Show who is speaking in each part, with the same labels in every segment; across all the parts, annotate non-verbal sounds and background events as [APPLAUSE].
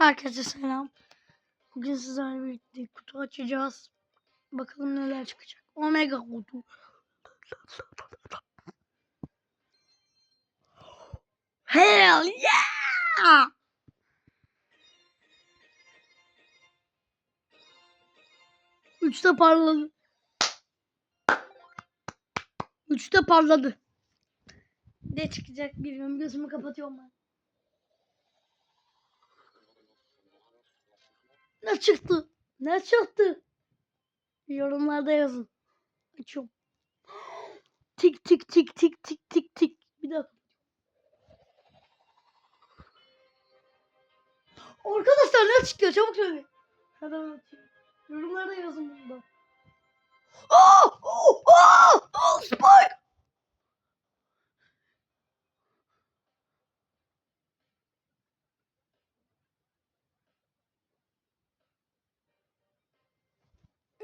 Speaker 1: Herkese selam. Bugün sizlerle birlikte kutu açacağız. Bakalım neler çıkacak. Omega kutu. Hell yeah! Üçte parladı. Üçte parladı. Ne çıkacak bilmiyorum. Gözümü kapatıyorum ben. Ne çıktı? Ne çıktı? Yorumlarda yazın. Açıyorum. Tik tik tik tik tik tik tik. Bir dakika. Arkadaşlar ne çıkıyor? Çabuk söyle. Açayım. Yorumlarda yazın. Aa! Oh! Aa! Aa! Spike!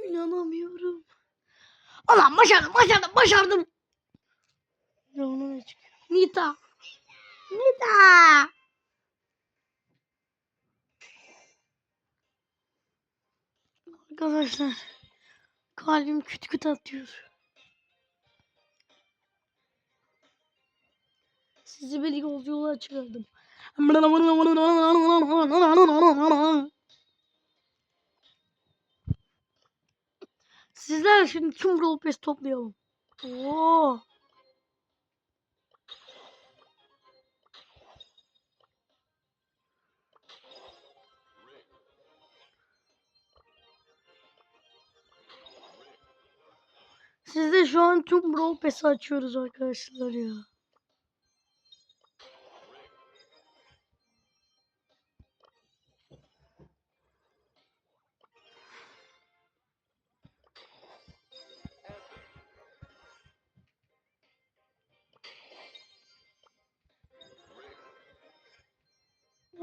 Speaker 1: İnanamıyorum. Ulan başardım, başardım, başardım. Ne çıkıyor? Nita. Nita. Arkadaşlar kalbim küt küt atıyor. Sizi bir yolculuğa çıkardım. Sizler şimdi tüm rol pes toplayalım. Oo. Siz de şu an tüm Brawl Pass'i açıyoruz arkadaşlar ya.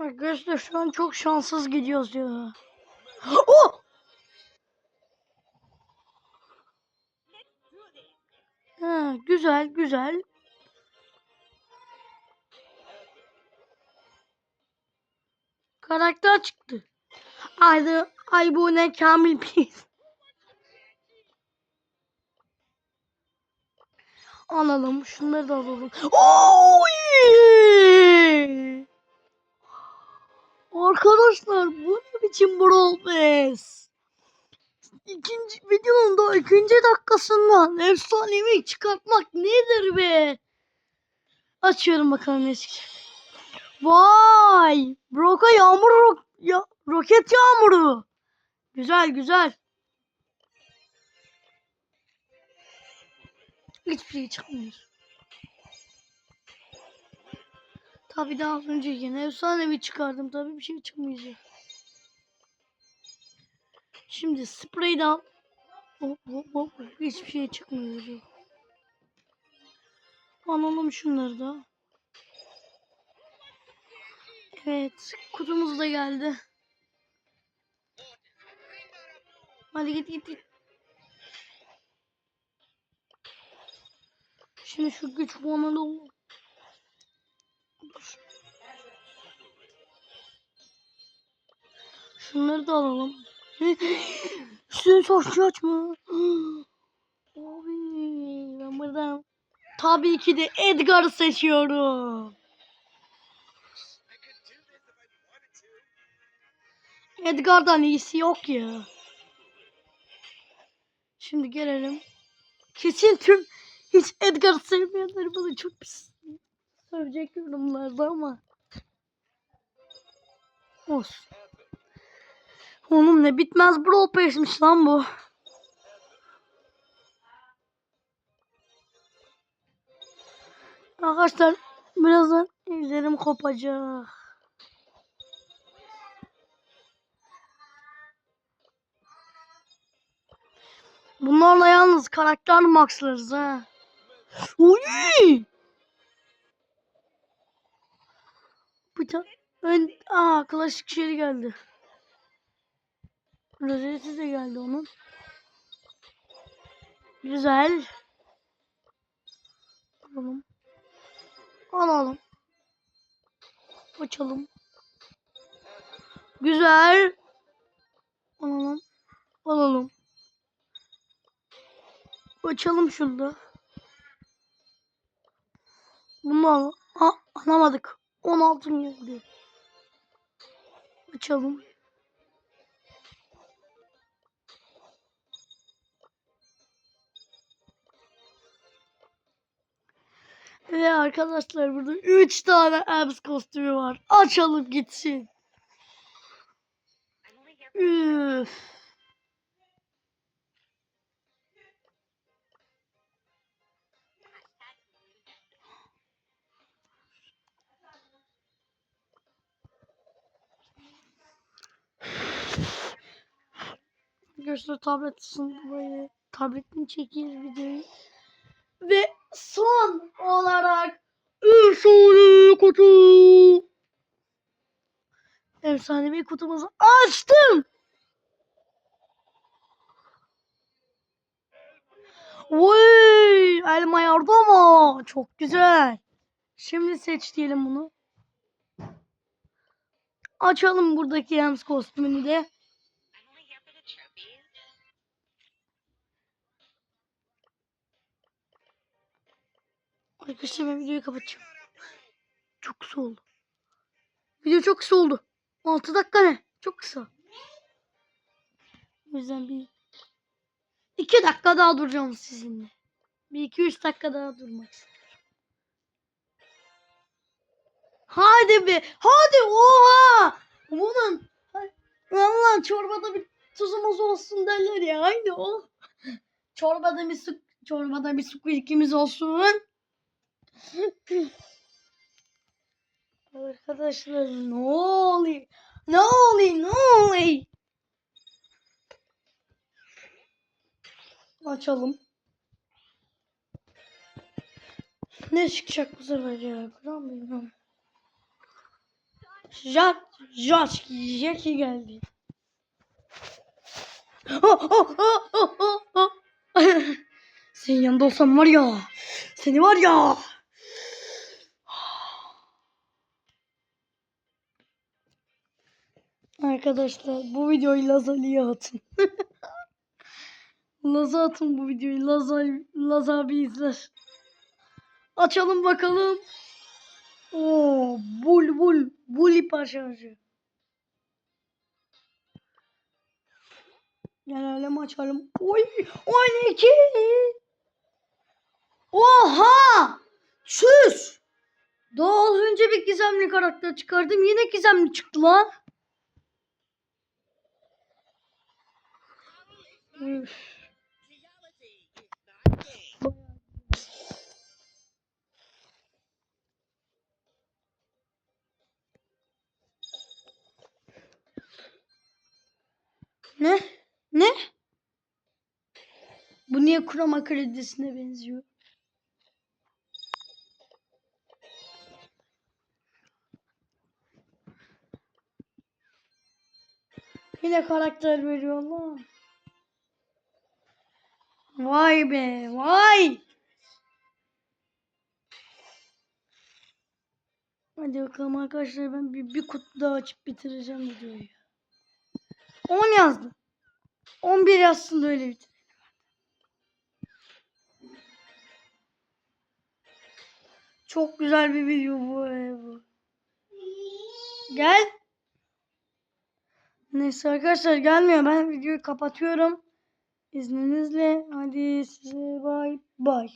Speaker 1: Arkadaşlar şu an çok şanssız gidiyoruz ya. Oh! Ha, güzel güzel. Karakter çıktı. Aydı ay bu ne Kamil Pis. Alalım şunları da alalım. Oy! Arkadaşlar bu ne biçim Brawl Pass? İkinci videonun da ikinci dakikasından efsanevi çıkartmak nedir be? Açıyorum bakalım ne çıkacak. Vay! Broka yağmur ro ya roket yağmuru. Güzel güzel. Hiçbir şey çıkmıyor. Tabii daha az önce yine efsanevi çıkardım. Tabii bir şey çıkmayacak. Şimdi sprey de al. Hop hop hop. Hiçbir şey çıkmıyor. Alalım şunları da. Evet. Kutumuz da geldi. Hadi git git git. Şimdi şu güç puanını alalım. Dur. Şunları da alalım. Suyun saçı açma. Abi ben buradan tabii ki de Edgar'ı seçiyorum. Edgar'dan iyisi yok ya. Şimdi gelelim. Kesin tüm hiç Edgar'ı sevmeyenler bana çok pis sövecek yorumlarda ama. Olsun. Oğlum ne bitmez Brawl Pass'miş lan bu. Arkadaşlar birazdan ellerim kopacak. Bunlarla yalnız karakter maxlarız ha. Uy! Bir tane aa klasik şey geldi. Rozeti de geldi onun. Güzel. Alalım. Alalım. Açalım. Güzel. Alalım. Alalım. Açalım şurada. Bunu al. Ha, alamadık. 16 geldi. Açalım. Ve arkadaşlar burada 3 tane Abs kostümü var. Açalım gitsin. Üf. Arkadaşlar tablet ısınmayı, tabletin çekiyoruz videoyu. Ve son olarak efsane kutu. Efsanevi kutumuzu açtım. Vay, elma yardı ama çok güzel. Şimdi seç diyelim bunu. Açalım buradaki Yams kostümünü de. Arkadaşlar ben videoyu kapatacağım. Çok kısa oldu. Video çok kısa oldu. 6 dakika ne? Çok kısa. O yüzden bir 2 dakika daha duracağım sizinle. Bir 2-3 dakika daha durmak istiyorum. Hadi be. Hadi oha. Bunun Valla çorbada bir tuzumuz olsun derler ya. Haydi o. Çorbada bir su çorbada bir su ilkimiz olsun. Arkadaşlar ne oluyor? Ne oluyor? Ne oluyor? Açalım. Ne çıkacak bu sefer ya? Bilmem. Jack, Jack, Jackie geldi. Oh, oh, oh, oh, oh, oh. [LAUGHS] Senin yanında olsam var ya. Seni var ya. Arkadaşlar bu videoyu Lazali'ye atın. [LAUGHS] Laza atın bu videoyu. Laza, Laza bir izler. Açalım bakalım. Oo, bul bul. Buli parçacı. Gelelim açalım. Oy, 12. Oha! Çüş! Daha az önce bir gizemli karakter çıkardım. Yine gizemli çıktı lan. Ne? Ne? Bu niye kurama kredisine benziyor? Yine karakter veriyor lan. Vay be, vay. Hadi bakalım arkadaşlar ben bir, bir kutu daha açıp bitireceğim videoyu. 10 yazdı. 11 yazsın da öyle bitir. Çok güzel bir video bu. e, bu. Gel. Neyse arkadaşlar gelmiyor. Ben videoyu kapatıyorum. İzninizle. Hadi size bay bay.